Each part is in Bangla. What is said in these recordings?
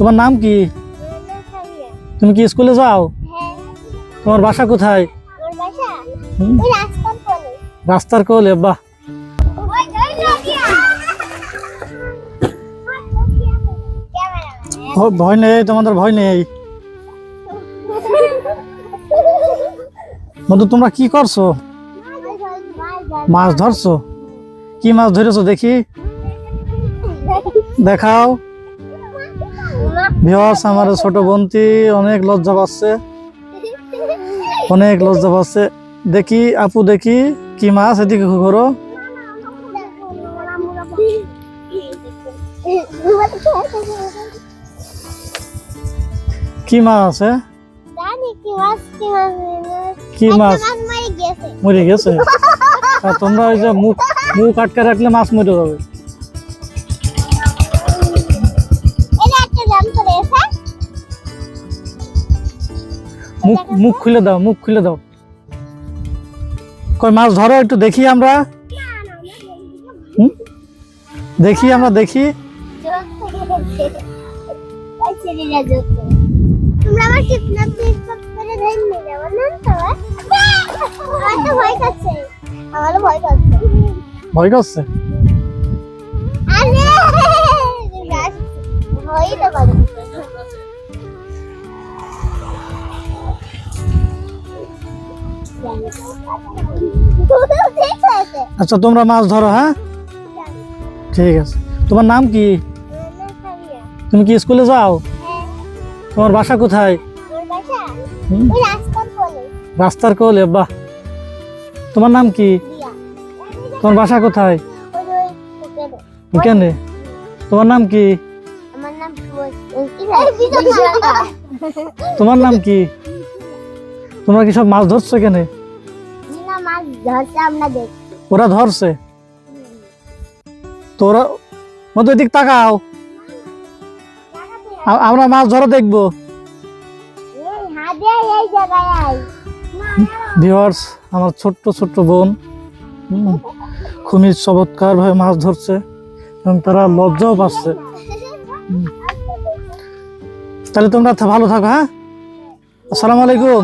তোমার নাম কি? তুমি কি স্কুলে যাও? তোমার বাসা কোথায়? রাস্তার কোলে, বাহ। ভয় নেই, তোমাদের ভয় নেই। বন্ধু, তোমরা কি করছ? মাছ ধরছো? কি মাছ ধরেছো দেখি? দেখাও। ভিওয়ার্স আমার ছোট বোনটি অনেক লজ্জা পাচ্ছে। অনেক লজ্জা পাচ্ছে। দেখি আপু দেখি কি মাছ এদিকে ঘুরো। কি মাছ আছে কি মাছ? মারি গেছে তোমরা ওই যে মুখ মুখ আটকে রাখলে মাছ মরে যাবে। মুখ মুখ খুলে দাও, মুখ খুলে দাও। কই, মাছ ধরো একটু, দেখি আমরা। দেখি আমরা, দেখি। তোমরা আমার কিডন্যাপ টিকটক আচ্ছা তোমরা মাছ ধরো হ্যাঁ? ঠিক আছে। তোমার নাম কি? তুমি কি স্কুলে যাও? তোমার বাসা কোথায়? রাস্তার কোলে, বাহ। তোমার নাম কি? তোমার বাসা কোথায়? এখানে তোমার নাম কি? তোমার নাম কি? তোমরা কি সব মাছ ধরছো এখানে ধরতে আমরা দেখি ওরা ধরছে? তো ওরা মতো এদিক তাকাও। আমরা মাছ ধরা দেখব। ভিওয়ার্স আমার ছোট্ট ছোট্ট বোন খুবই চমৎকার ভাবে মাছ ধরছে এবং তারা লজ্জাও পাচ্ছে। তাহলে তোমরা ভালো থাকো হ্যাঁ। আসসালামু আলাইকুম।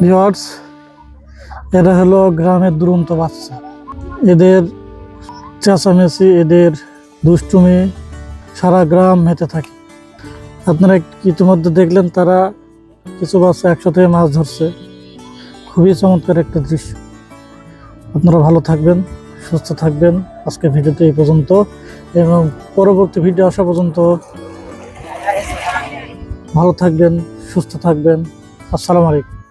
ভিওয়ার্স এরা হলো গ্রামের দুরন্ত বাচ্চা। এদের চেঁচামেচি, এদের দুষ্টুমি সারা গ্রাম মেতে থাকে। আপনারা ইতিমধ্যে দেখলেন তারা কিছু বাচ্চা একসাথে মাছ ধরছে। খুবই চমৎকার একটা দৃশ্য। আপনারা ভালো থাকবেন, সুস্থ থাকবেন। আজকে ভিডিওতে এই পর্যন্ত এবং পরবর্তী ভিডিও আসা পর্যন্ত ভালো থাকবেন, সুস্থ থাকবেন। আসসালামু আলাইকুম।